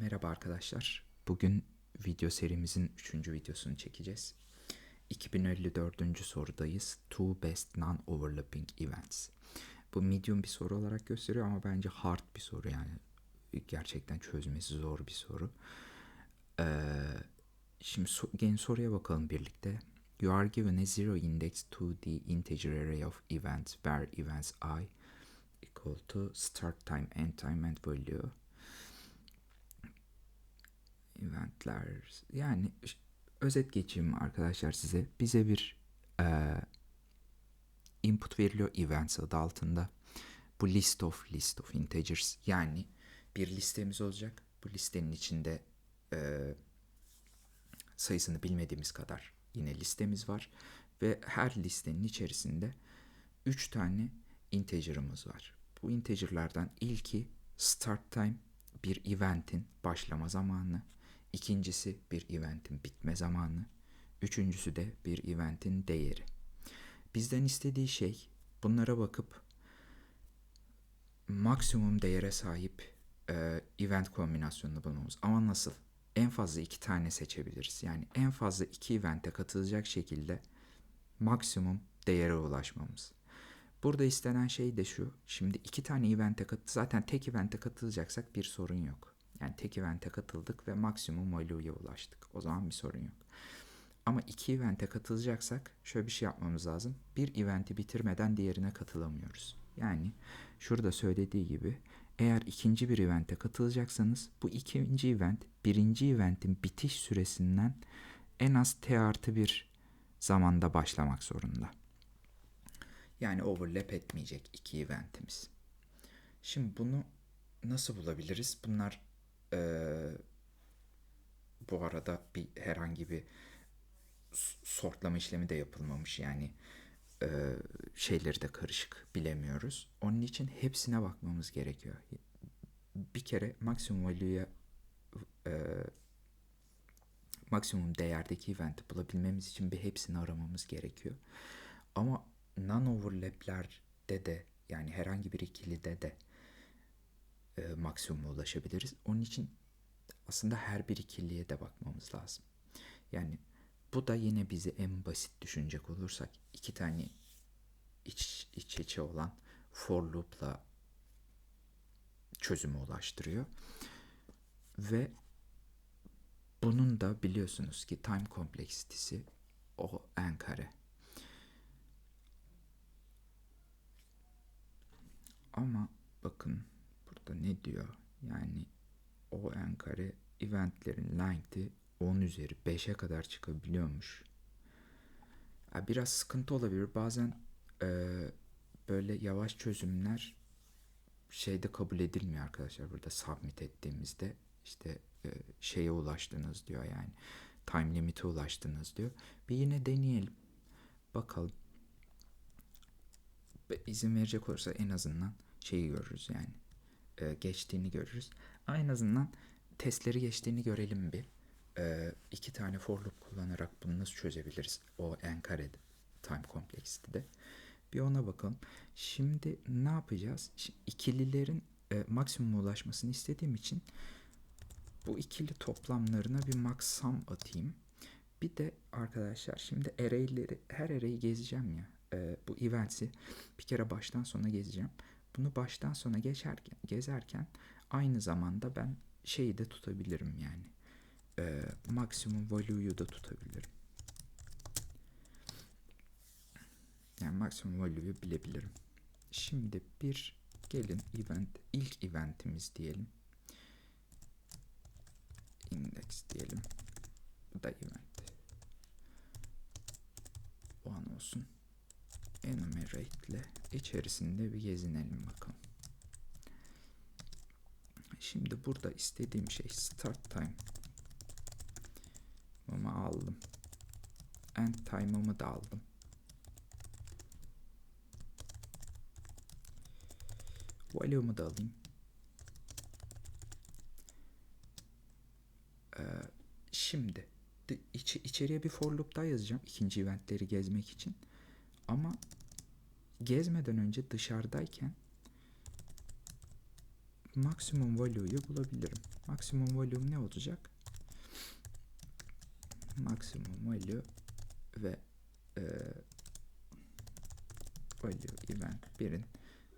merhaba arkadaşlar. Bugün video serimizin 3. videosunu çekeceğiz. 2054. sorudayız. Two best non-overlapping events. Bu medium bir soru olarak gösteriyor ama bence hard bir soru yani. Gerçekten çözmesi zor bir soru. Ee, şimdi so gelin soruya bakalım birlikte. You are given a zero index to the integer array of events where events i equal to start time, end time and value eventler yani özet geçeyim arkadaşlar size. Bize bir e, input veriliyor events adı altında. Bu list of list of integers yani bir listemiz olacak. Bu listenin içinde e, sayısını bilmediğimiz kadar yine listemiz var ve her listenin içerisinde 3 tane integer'ımız var. Bu integer'lardan ilki start time bir eventin başlama zamanı, İkincisi bir eventin bitme zamanı. Üçüncüsü de bir eventin değeri. Bizden istediği şey bunlara bakıp maksimum değere sahip e, event kombinasyonunu bulmamız. Ama nasıl? En fazla iki tane seçebiliriz. Yani en fazla iki evente katılacak şekilde maksimum değere ulaşmamız. Burada istenen şey de şu. Şimdi iki tane evente kat zaten tek evente katılacaksak bir sorun yok. Yani tek evente katıldık ve maksimum value'ya ulaştık. O zaman bir sorun yok. Ama iki evente katılacaksak şöyle bir şey yapmamız lazım. Bir eventi bitirmeden diğerine katılamıyoruz. Yani şurada söylediği gibi eğer ikinci bir evente katılacaksanız bu ikinci event birinci eventin bitiş süresinden en az t artı bir zamanda başlamak zorunda. Yani overlap etmeyecek iki eventimiz. Şimdi bunu nasıl bulabiliriz? Bunlar ee, bu arada bir herhangi bir sortlama işlemi de yapılmamış yani e, şeyleri de karışık bilemiyoruz. Onun için hepsine bakmamız gerekiyor. Bir kere maksimum value'ya e, maksimum değerdeki eventi bulabilmemiz için bir hepsini aramamız gerekiyor. Ama non-overlap'lerde de yani herhangi bir ikilide de e, maksimuma ulaşabiliriz. Onun için aslında her bir ikiliye de bakmamız lazım. Yani bu da yine bizi en basit düşünecek olursak iki tane iç, iç içe olan for loop'la çözüme ulaştırıyor. Ve bunun da biliyorsunuz ki time kompleksitesi o n kare. Ama bakın burada ne diyor? Yani o n kare eventlerin length'i 10 üzeri 5'e kadar çıkabiliyormuş. Ya biraz sıkıntı olabilir. Bazen e, böyle yavaş çözümler şeyde kabul edilmiyor arkadaşlar. Burada submit ettiğimizde işte e, şeye ulaştınız diyor yani. Time limit'e ulaştınız diyor. Bir yine deneyelim. Bakalım. İzin verecek olursa en azından şeyi görürüz yani e, geçtiğini görürüz. En azından testleri geçtiğini görelim bir. E, iki tane for loop kullanarak bunu nasıl çözebiliriz? O n kare time kompleksitede. Bir ona bakalım. Şimdi ne yapacağız? Şimdi ikililerin e, maksimum ulaşmasını istediğim için bu ikili toplamlarına bir max sum atayım. Bir de arkadaşlar şimdi array'leri her array'i gezeceğim ya. E, bu events'i bir kere baştan sona gezeceğim. Bunu baştan sona geçerken, gezerken aynı zamanda ben şeyi de tutabilirim yani. E, maksimum value'yu da tutabilirim. Yani maksimum value'yu bilebilirim. Şimdi bir gelin event ilk eventimiz diyelim. Index diyelim. Bu da event. O an olsun enumerate ile içerisinde bir gezinelim bakalım. Şimdi burada istediğim şey start time ama aldım. End time'ımı da aldım. Value'umu da alayım. Ee, şimdi iç, içeriye bir for loop daha yazacağım ikinci eventleri gezmek için. Ama gezmeden önce dışarıdayken maksimum value'yu bulabilirim. Maksimum value ne olacak? Maksimum value ve e, value event 1'in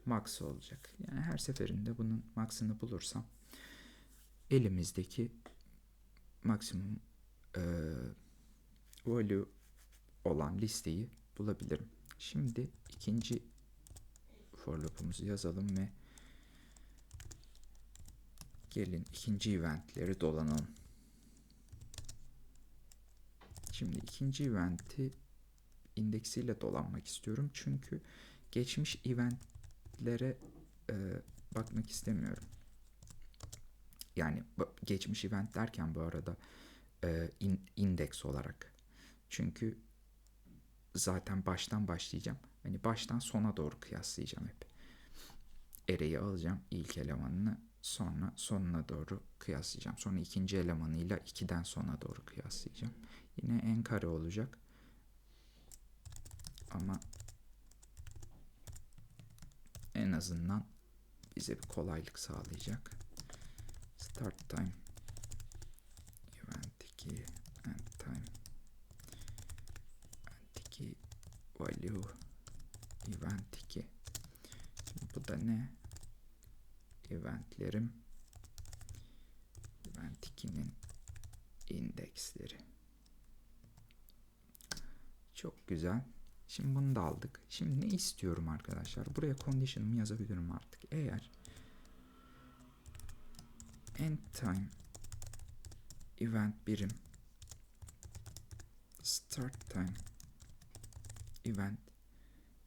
max olacak. Yani her seferinde bunun max'ını bulursam elimizdeki maksimum e, value olan listeyi bulabilirim. Şimdi ikinci for loop'umuzu yazalım ve gelin ikinci eventleri dolanalım. Şimdi ikinci eventi indeksiyle dolanmak istiyorum. Çünkü geçmiş eventlere e, bakmak istemiyorum. Yani geçmiş event derken bu arada e, in, indeks olarak. Çünkü zaten baştan başlayacağım. Hani baştan sona doğru kıyaslayacağım hep. Array'i alacağım ilk elemanını sonra sonuna doğru kıyaslayacağım. Sonra ikinci elemanıyla 2'den sona doğru kıyaslayacağım. Yine en kare olacak. Ama en azından bize bir kolaylık sağlayacak. Start time event 2 end time event 2 value event 2 Şimdi bu da ne? Eventlerim event 2'nin indeksleri. Çok güzel. Şimdi bunu da aldık. Şimdi ne istiyorum arkadaşlar? Buraya condition'ımı yazabilirim artık. Eğer end time event birim start time event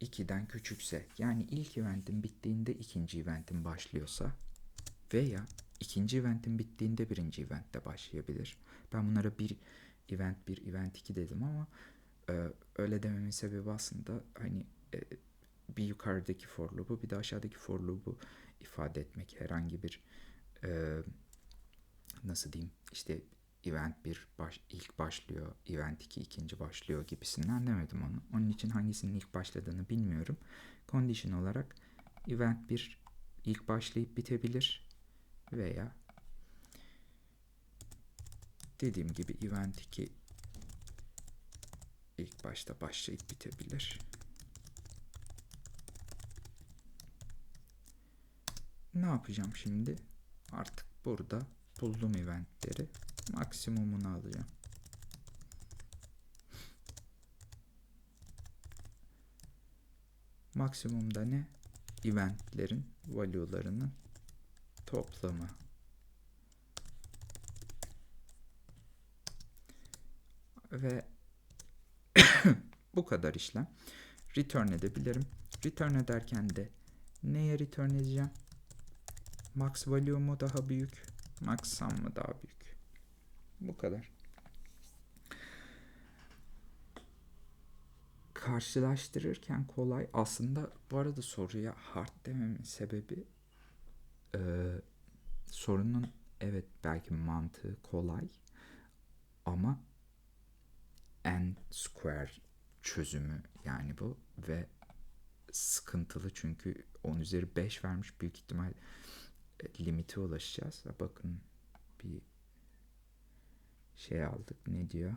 2'den küçükse yani ilk eventin bittiğinde ikinci eventin başlıyorsa veya ikinci eventin bittiğinde birinci eventte başlayabilir. Ben bunlara bir event bir event 2 dedim ama e, öyle dememin sebebi aslında hani e, bir yukarıdaki for loop'u bir de aşağıdaki for loop'u ifade etmek herhangi bir e, nasıl diyeyim işte event 1 baş, ilk başlıyor, event 2 ikinci başlıyor gibisinden demedim onu. Onun için hangisinin ilk başladığını bilmiyorum. Condition olarak event 1 ilk başlayıp bitebilir veya dediğim gibi event 2 ilk başta başlayıp bitebilir. Ne yapacağım şimdi? Artık burada buldum eventleri. Maksimumunu alacağım. Maksimumda ne? Eventlerin value'larının toplamı. Ve bu kadar işlem. Return edebilirim. Return ederken de neye return edeceğim? Max value mu daha büyük? Max sum mı daha büyük? Bu kadar. Karşılaştırırken kolay. Aslında bu arada soruya hard dememin sebebi e, sorunun evet belki mantığı kolay ama n square çözümü yani bu ve sıkıntılı çünkü 10 üzeri 5 vermiş büyük ihtimal e, limite ulaşacağız. Bakın bir şey aldık. Ne diyor?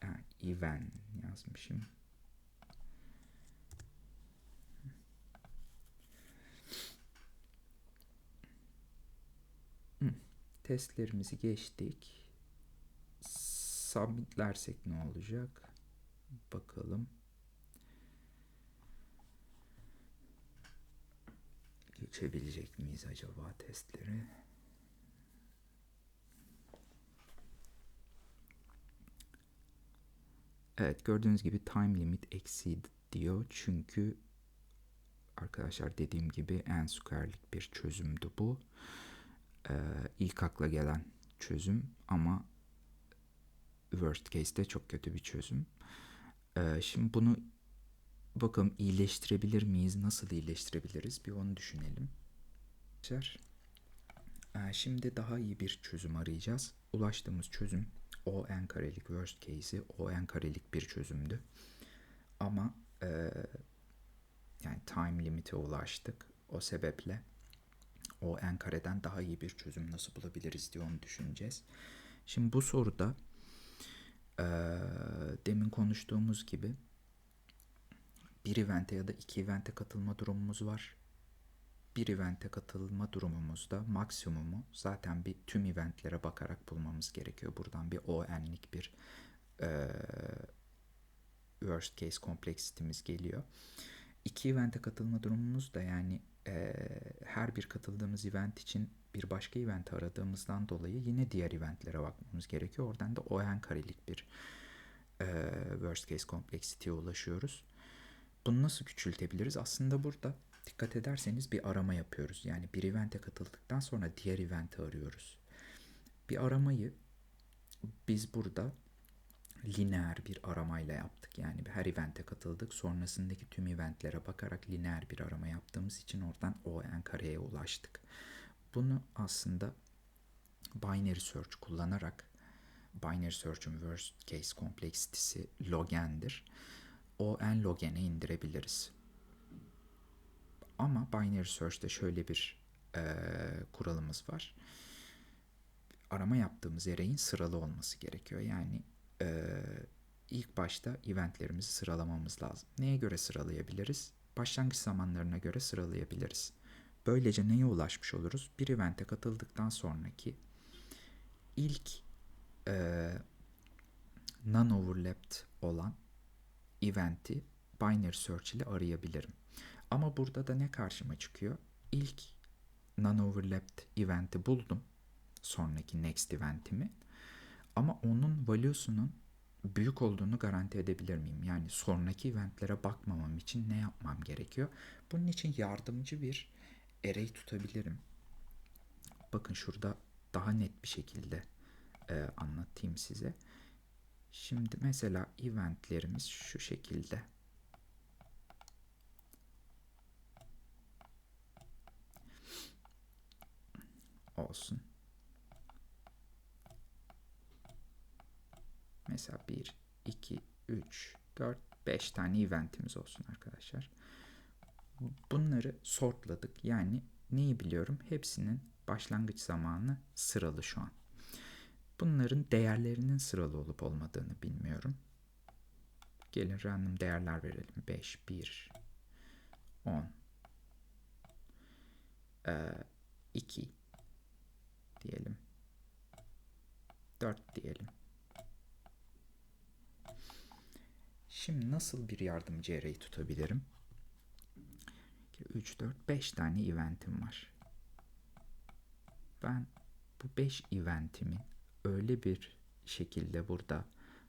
Ha, even yazmışım. Testlerimizi geçtik. Submitlersek ne olacak? Bakalım. Geçebilecek miyiz acaba testleri? Evet gördüğünüz gibi time limit exceed diyor. Çünkü arkadaşlar dediğim gibi en square'lik bir çözümdü bu. Ee, ilk akla gelen çözüm ama worst case'de çok kötü bir çözüm. Ee, şimdi bunu bakalım iyileştirebilir miyiz? Nasıl iyileştirebiliriz? Bir onu düşünelim. Ee, şimdi daha iyi bir çözüm arayacağız. Ulaştığımız çözüm o n karelik worst case'i o n karelik bir çözümdü. Ama e, yani time limit'e ulaştık. O sebeple o n kareden daha iyi bir çözüm nasıl bulabiliriz diye onu düşüneceğiz. Şimdi bu soruda e, demin konuştuğumuz gibi bir evente ya da iki evente katılma durumumuz var. Bir evente katılma durumumuzda maksimumu zaten bir tüm eventlere bakarak bulmamız gerekiyor. Buradan bir ON'lik bir e, worst case kompleksitimiz geliyor. İki evente katılma durumumuz da yani e, her bir katıldığımız event için bir başka event aradığımızdan dolayı yine diğer eventlere bakmamız gerekiyor. Oradan da ON karelik bir e, worst case kompleksiteye ulaşıyoruz. Bunu nasıl küçültebiliriz? Aslında burada dikkat ederseniz bir arama yapıyoruz. Yani bir evente katıldıktan sonra diğer eventi arıyoruz. Bir aramayı biz burada lineer bir aramayla yaptık. Yani her evente katıldık. Sonrasındaki tüm eventlere bakarak lineer bir arama yaptığımız için oradan ON kareye ulaştık. Bunu aslında binary search kullanarak binary search'ün worst case kompleksitesi logen'dir. ON logen'e indirebiliriz. Ama binary search'te şöyle bir e, kuralımız var. Arama yaptığımız array'in sıralı olması gerekiyor. Yani e, ilk başta eventlerimizi sıralamamız lazım. Neye göre sıralayabiliriz? Başlangıç zamanlarına göre sıralayabiliriz. Böylece neye ulaşmış oluruz? Bir evente katıldıktan sonraki ilk e, non-overlapped olan eventi binary search ile arayabilirim. Ama burada da ne karşıma çıkıyor? İlk non-overlapped eventi buldum. Sonraki next eventimi. Ama onun value'sunun büyük olduğunu garanti edebilir miyim? Yani sonraki eventlere bakmamam için ne yapmam gerekiyor? Bunun için yardımcı bir array tutabilirim. Bakın şurada daha net bir şekilde e, anlatayım size. Şimdi mesela eventlerimiz şu şekilde. Olsun. Mesela 1, 2, 3, 4, 5 tane eventimiz olsun arkadaşlar. Bunları sortladık. Yani neyi biliyorum? Hepsinin başlangıç zamanı sıralı şu an. Bunların değerlerinin sıralı olup olmadığını bilmiyorum. Gelin random değerler verelim. 5, 1, 10, 2 diyelim. 4 diyelim. Şimdi nasıl bir yardımcı array tutabilirim? 3, 4, 5 tane eventim var. Ben bu 5 eventimi öyle bir şekilde burada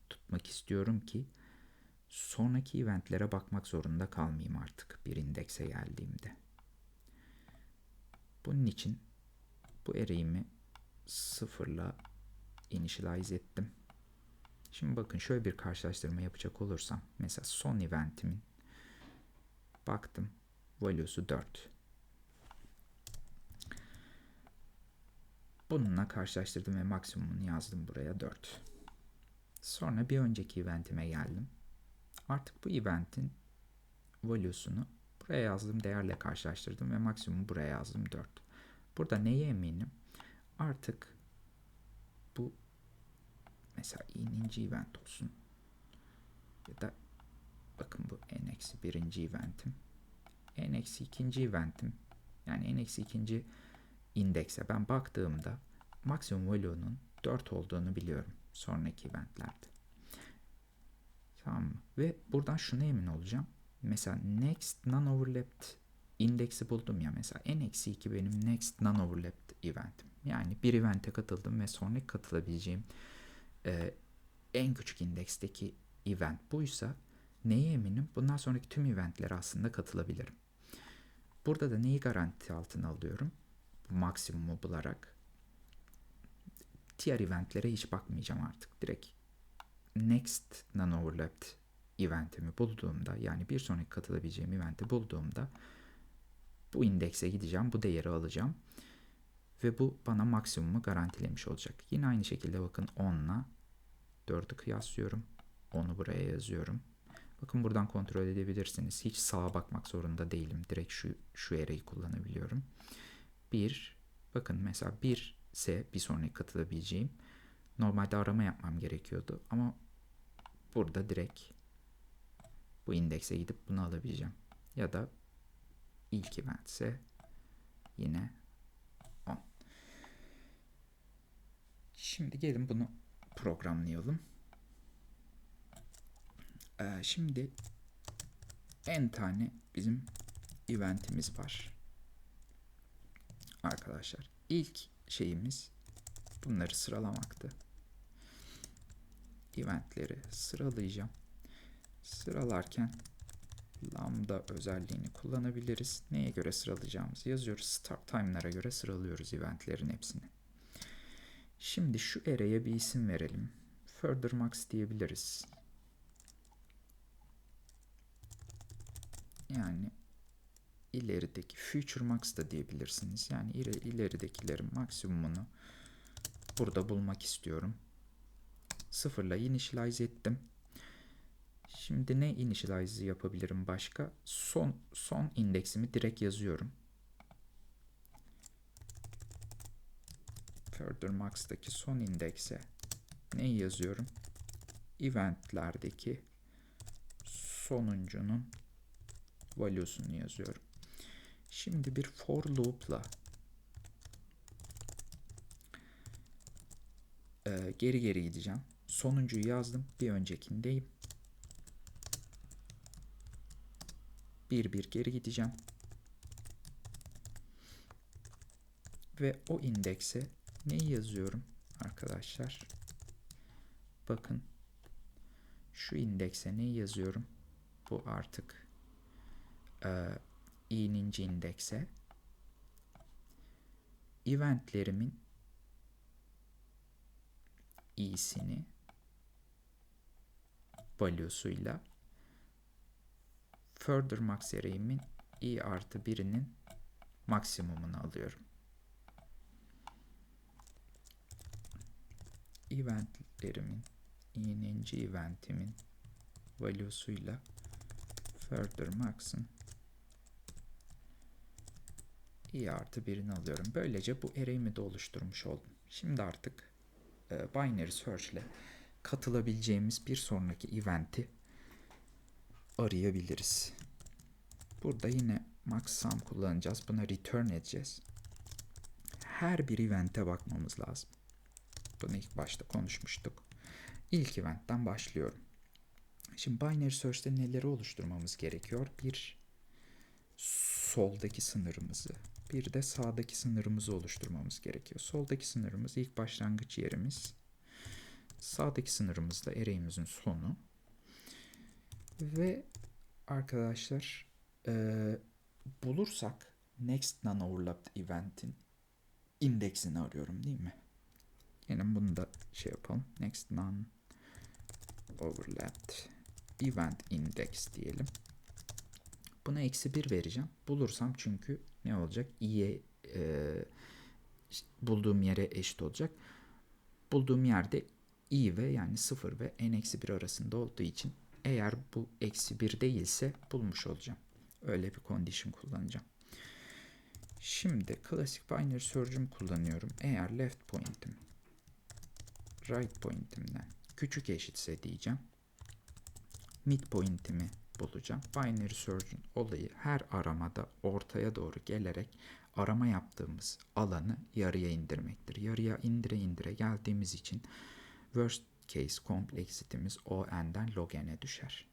tutmak istiyorum ki sonraki eventlere bakmak zorunda kalmayayım artık bir indekse geldiğimde. Bunun için bu array'imi sıfırla initialize ettim. Şimdi bakın şöyle bir karşılaştırma yapacak olursam mesela son eventimin baktım value'su 4. Bununla karşılaştırdım ve maksimumunu yazdım buraya 4. Sonra bir önceki eventime geldim. Artık bu eventin value'sunu buraya yazdığım değerle karşılaştırdım ve maksimum buraya yazdım 4. Burada neye eminim? Artık bu mesela i'ninci event olsun. Ya da bakın bu n eksi birinci eventim. n eksi ikinci eventim. Yani n eksi ikinci indekse ben baktığımda maksimum value'nun 4 olduğunu biliyorum sonraki eventlerde. Tamam mı? Ve buradan şuna emin olacağım. Mesela next non-overlapped indeksi buldum ya mesela n-2 benim next non-overlapped eventim. Yani bir evente katıldım ve sonraki katılabileceğim e, en küçük indeksteki event buysa neye eminim? Bundan sonraki tüm eventlere aslında katılabilirim. Burada da neyi garanti altına alıyorum? Bu maksimumu bularak. Diğer eventlere hiç bakmayacağım artık. Direkt next non-overlapped eventimi bulduğumda yani bir sonraki katılabileceğim eventi bulduğumda bu indekse gideceğim, bu değeri alacağım. Ve bu bana maksimumu garantilemiş olacak. Yine aynı şekilde bakın 10 ile 4'ü kıyaslıyorum. 10'u buraya yazıyorum. Bakın buradan kontrol edebilirsiniz. Hiç sağa bakmak zorunda değilim. Direkt şu, şu array'i kullanabiliyorum. 1 bakın mesela 1 ise bir sonraki katılabileceğim. Normalde arama yapmam gerekiyordu ama burada direkt bu indekse gidip bunu alabileceğim. Ya da ilk event ise yine Şimdi gelin bunu programlayalım. Ee, şimdi en tane bizim eventimiz var. Arkadaşlar ilk şeyimiz bunları sıralamaktı. Eventleri sıralayacağım. Sıralarken lambda özelliğini kullanabiliriz. Neye göre sıralayacağımızı yazıyoruz. Start time'lara göre sıralıyoruz eventlerin hepsini. Şimdi şu array'e bir isim verelim. Further max diyebiliriz. Yani ilerideki future max da diyebilirsiniz. Yani ileridekilerin maksimumunu burada bulmak istiyorum. Sıfırla initialize ettim. Şimdi ne initialize yapabilirim başka? Son son indeksimi direkt yazıyorum. Further Max'taki son indekse neyi yazıyorum? Eventlerdeki sonuncunun value'sunu yazıyorum. Şimdi bir for loop'la e, geri geri gideceğim. Sonuncuyu yazdım. Bir öncekindeyim. Bir bir geri gideceğim. Ve o indekse neyi yazıyorum arkadaşlar? Bakın şu indekse neyi yazıyorum? Bu artık e, i'ninci indekse eventlerimin i'sini value'suyla further max array'imin i artı birinin maksimumunu alıyorum. Eventlerimin i'ninci eventimin value'suyla further max'ın i artı birini alıyorum. Böylece bu array'imi de oluşturmuş oldum. Şimdi artık e, binary search ile katılabileceğimiz bir sonraki event'i arayabiliriz. Burada yine max sum kullanacağız. Buna return edeceğiz. Her bir event'e bakmamız lazım. Bunu ilk başta konuşmuştuk. İlk event'ten başlıyorum. Şimdi binary search'te neleri oluşturmamız gerekiyor? Bir soldaki sınırımızı, bir de sağdaki sınırımızı oluşturmamız gerekiyor. Soldaki sınırımız ilk başlangıç yerimiz. Sağdaki sınırımız da array'imizin sonu. Ve arkadaşlar e, bulursak next non-overlapped event'in indeksini arıyorum değil mi? Yine bunu da şey yapalım. Next non-overlapped event index diyelim. Buna eksi 1 vereceğim. Bulursam çünkü ne olacak? i'ye e, bulduğum yere eşit olacak. Bulduğum yerde i ve yani 0 ve n eksi 1 arasında olduğu için eğer bu eksi 1 değilse bulmuş olacağım. Öyle bir condition kullanacağım. Şimdi klasik binary search'üm kullanıyorum. Eğer left point'im right point'imden küçük eşitse diyeceğim. Mid point'imi bulacağım. Binary search'ün olayı her aramada ortaya doğru gelerek arama yaptığımız alanı yarıya indirmektir. Yarıya indire indire geldiğimiz için worst case kompleksitimiz o n'den log n'e düşer.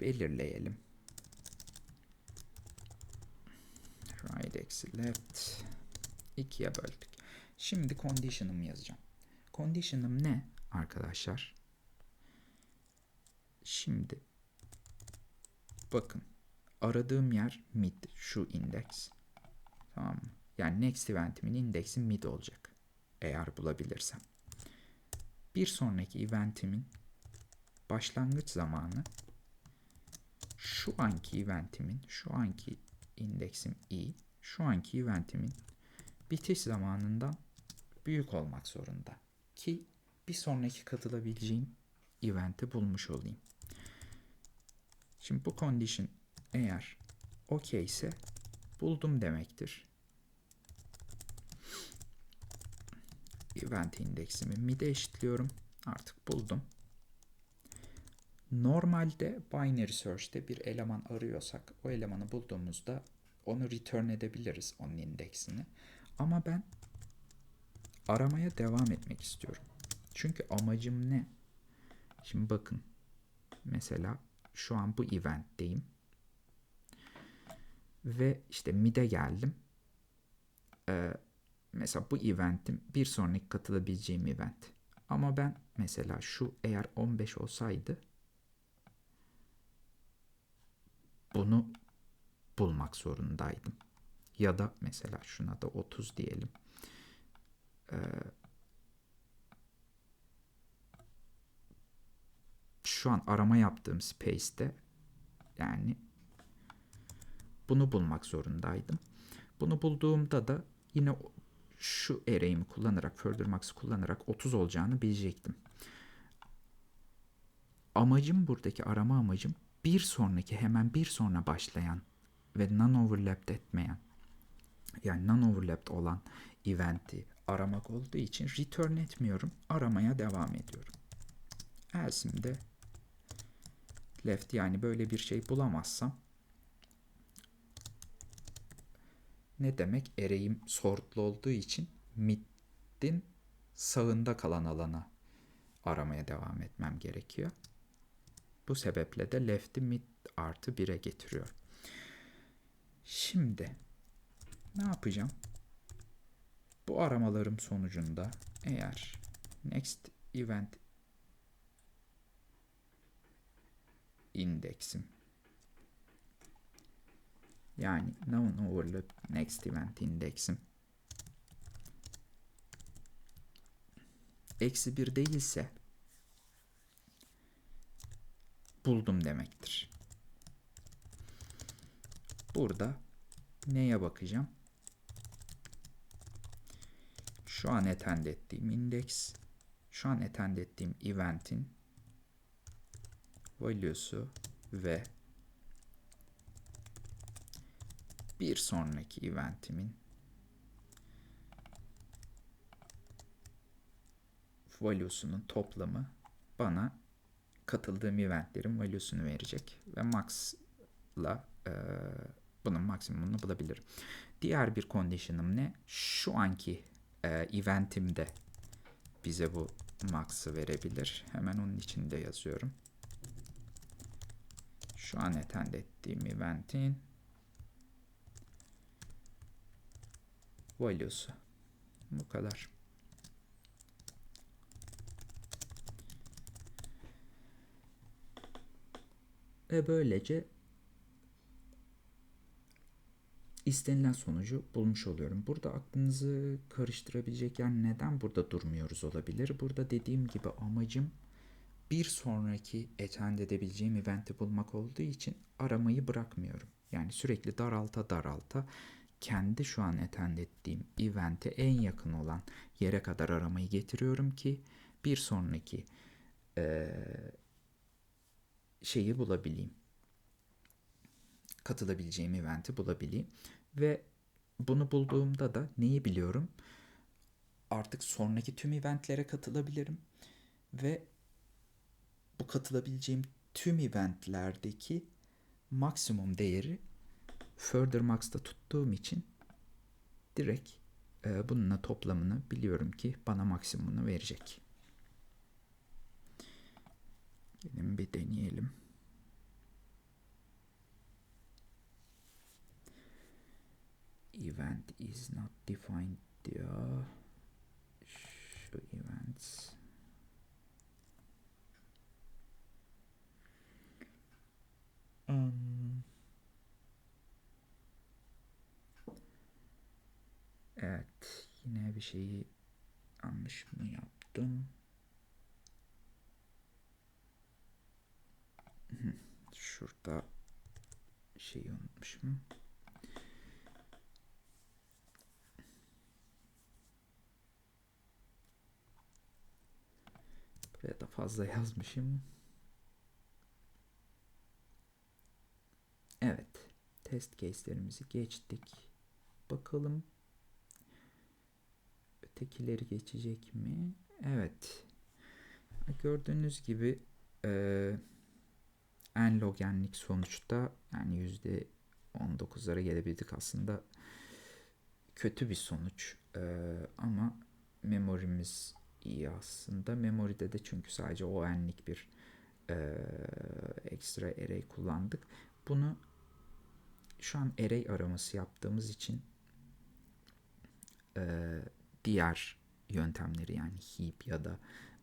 Belirleyelim. Right eksi left 2'ye böldük. Şimdi condition'ımı yazacağım. Condition'ım ne arkadaşlar? Şimdi bakın aradığım yer mid şu indeks. Tamam mı? Yani next event'imin indeksi mid olacak. Eğer bulabilirsem. Bir sonraki event'imin başlangıç zamanı şu anki event'imin şu anki indeksim i şu anki event'imin bitiş zamanından büyük olmak zorunda ki bir sonraki katılabileceğim event'i bulmuş olayım. Şimdi bu condition eğer okey ise buldum demektir. Event indeksimi mid'e eşitliyorum. Artık buldum. Normalde binary search'te bir eleman arıyorsak o elemanı bulduğumuzda onu return edebiliriz onun indeksini. Ama ben aramaya devam etmek istiyorum. Çünkü amacım ne? Şimdi bakın. Mesela şu an bu eventteyim. Ve işte mid'e geldim. Ee, mesela bu eventim bir sonraki katılabileceğim event. Ama ben mesela şu eğer 15 olsaydı bunu bulmak zorundaydım. Ya da mesela şuna da 30 diyelim. Ee, şu an arama yaptığım space'te yani bunu bulmak zorundaydım. Bunu bulduğumda da yine şu array'imi kullanarak, further max'ı kullanarak 30 olacağını bilecektim. Amacım buradaki arama amacım bir sonraki hemen bir sonra başlayan ve non-overlapped etmeyen yani non-overlapped olan event'i aramak olduğu için return etmiyorum. Aramaya devam ediyorum. Else'imde left yani böyle bir şey bulamazsam ne demek? Array'im sortlu olduğu için mid'in sağında kalan alana aramaya devam etmem gerekiyor. Bu sebeple de left'i mid artı 1'e getiriyor. Şimdi ne yapacağım? Bu aramalarım sonucunda eğer next event indeksim yani known overlap next event indeksim eksi bir değilse buldum demektir. Burada neye bakacağım? Şu an attend ettiğim indeks, şu an attend ettiğim event'in value'su ve bir sonraki event'imin value'sunun toplamı bana katıldığım eventlerin value'sunu verecek ve max'la e, bunun maksimumunu bulabilirim. Diğer bir condition'ım ne? Şu anki e, eventimde bize bu max'ı verebilir. Hemen onun içinde yazıyorum. Şu an attend ettiğim eventin value'su. Bu kadar. Ve böylece istenilen sonucu bulmuş oluyorum. Burada aklınızı karıştırabilecek yani neden burada durmuyoruz olabilir. Burada dediğim gibi amacım bir sonraki attend edebileceğim eventi bulmak olduğu için aramayı bırakmıyorum. Yani sürekli daralta daralta kendi şu an attend ettiğim evente en yakın olan yere kadar aramayı getiriyorum ki bir sonraki e, şeyi bulabileyim. Katılabileceğim eventi bulabileyim. Ve bunu bulduğumda da neyi biliyorum? Artık sonraki tüm eventlere katılabilirim. Ve bu katılabileceğim tüm eventlerdeki maksimum değeri Further Max'ta tuttuğum için direkt e, bununla toplamını biliyorum ki bana maksimumunu verecek. Gelin bir deneyelim. Event is not defined diyor. Şu events. Um, evet. Yine bir şeyi yanlış mı yaptım? Şurada şeyi unutmuşum. Buraya da fazla yazmışım. Evet. test case'lerimizi geçtik. Bakalım ötekileri geçecek mi? Evet. Gördüğünüz gibi e, en logenlik sonuçta yani yüzde 19'lara gelebildik aslında kötü bir sonuç E, ama memorimiz iyi aslında memoride de çünkü sadece o enlik bir e, ekstra array kullandık bunu şu an array araması yaptığımız için e, diğer yöntemleri yani heap ya da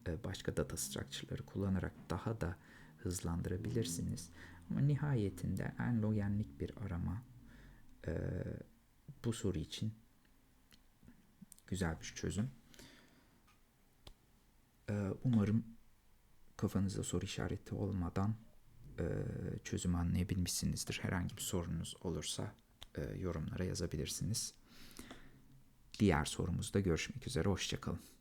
e, başka data structure'ları kullanarak daha da hızlandırabilirsiniz. Ama nihayetinde en logenlik bir arama e, bu soru için güzel bir çözüm. E, umarım kafanızda soru işareti olmadan e, çözümü anlayabilmişsinizdir. Herhangi bir sorunuz olursa e, yorumlara yazabilirsiniz. Diğer sorumuzda görüşmek üzere. Hoşçakalın.